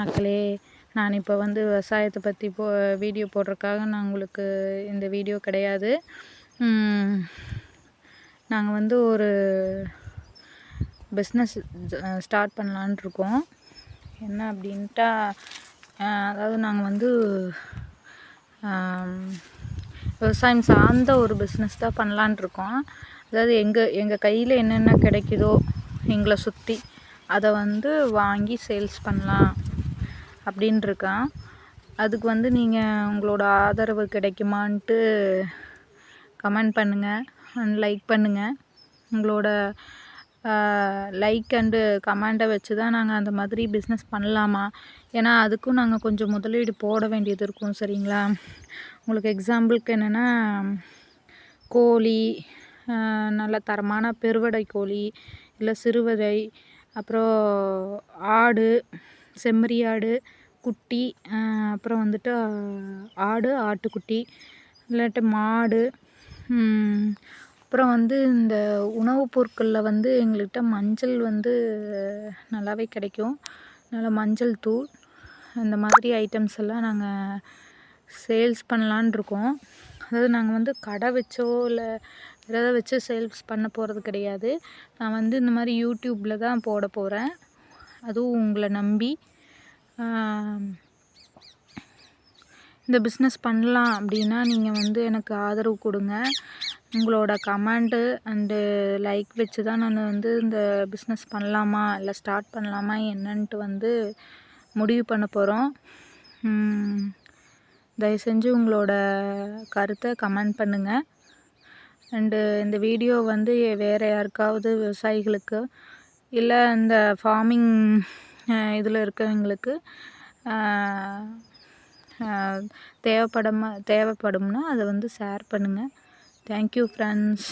மக்களே நான் இப்போ வந்து விவசாயத்தை பற்றி போ வீடியோ போடுறதுக்காக நான் உங்களுக்கு இந்த வீடியோ கிடையாது. நாங்கள் வந்து ஒரு பிஸ்னஸ் ஸ்டார்ட் பண்ணலான் இருக்கோம். என்ன அப்படின்ட்டா அதாவது நாங்கள் வந்து விவசாயம் சார்ந்த ஒரு பிஸ்னஸ் தான் பண்ணலான் இருக்கோம். அதாவது எங்கள் எங்கள் கையில் என்னென்ன கிடைக்குதோ எங்களை சுற்றி அதை வந்து வாங்கி சேல்ஸ் பண்ணலாம். அப்படின்னு அதுக்கு வந்து நீங்கள் உங்களோட ஆதரவு கிடைக்குமான்ட்டு கமெண்ட் பண்ணுங்கள் அண்ட் லைக் பண்ணுங்கள் உங்களோட லைக் அண்டு கமெண்டை வச்சு தான் நாங்கள் அந்த மாதிரி பிஸ்னஸ் பண்ணலாமா? ஏன்னா அதுக்கும் நாங்கள் கொஞ்சம் முதலீடு போட வேண்டியது இருக்கும் சரிங்களா? உங்களுக்கு எக்ஸாம்பிளுக்கு என்னென்னா கோழி நல்ல தரமான பெருவடை கோழி இல்லை சிறுவதை அப்புறம் ஆடு செம்மறி ஆடு குட்டி அப்புறம் வந்துட்டு ஆடு ஆட்டுக்குட்டி இல்லாட்டி மாடு அப்புறம் வந்து இந்த உணவுப் பொருட்களில் வந்து எங்கள்கிட்ட மஞ்சள் வந்து நல்லாவே கிடைக்கும். நல்லா மஞ்சள் தூள் இந்த மாதிரி ஐட்டம்ஸ் எல்லாம் நாங்கள் சேல்ஸ் பண்ணலான் இருக்கோம். அதாவது நாங்கள் வந்து கடை வச்சோ இல்லை வேறு வச்சு சேல்ஸ் பண்ண போகிறது கிடையாது. நான் வந்து இந்த மாதிரி யூடியூப்பில் தான் போட போகிறேன் அதுவும் உங்களை நம்பி. இந்த பிஸ்னஸ் பண்ணலாம் அப்படின்னா நீங்கள் வந்து எனக்கு ஆதரவு கொடுங்க. உங்களோட கமெண்ட்டு அண்டு லைக் வச்சு தான் நான் வந்து இந்த பிஸ்னஸ் பண்ணலாமா? இல்லை ஸ்டார்ட் பண்ணலாமா? என்னன்ட்டு வந்து முடிவு பண்ண போகிறோம் தயவு செஞ்சு உங்களோட கருத்தை கமெண்ட் பண்ணுங்கள் அண்டு இந்த வீடியோ வந்து வேறு யாருக்காவது விவசாயிகளுக்கு இல்லை இந்த ஃபார்மிங் இதில் இருக்கிறவங்களுக்கு தேவைப்படமா தேவைப்படும்னா அதை வந்து ஷேர் பண்ணுங்கள் தேங்க்யூ ஃப்ரெண்ட்ஸ்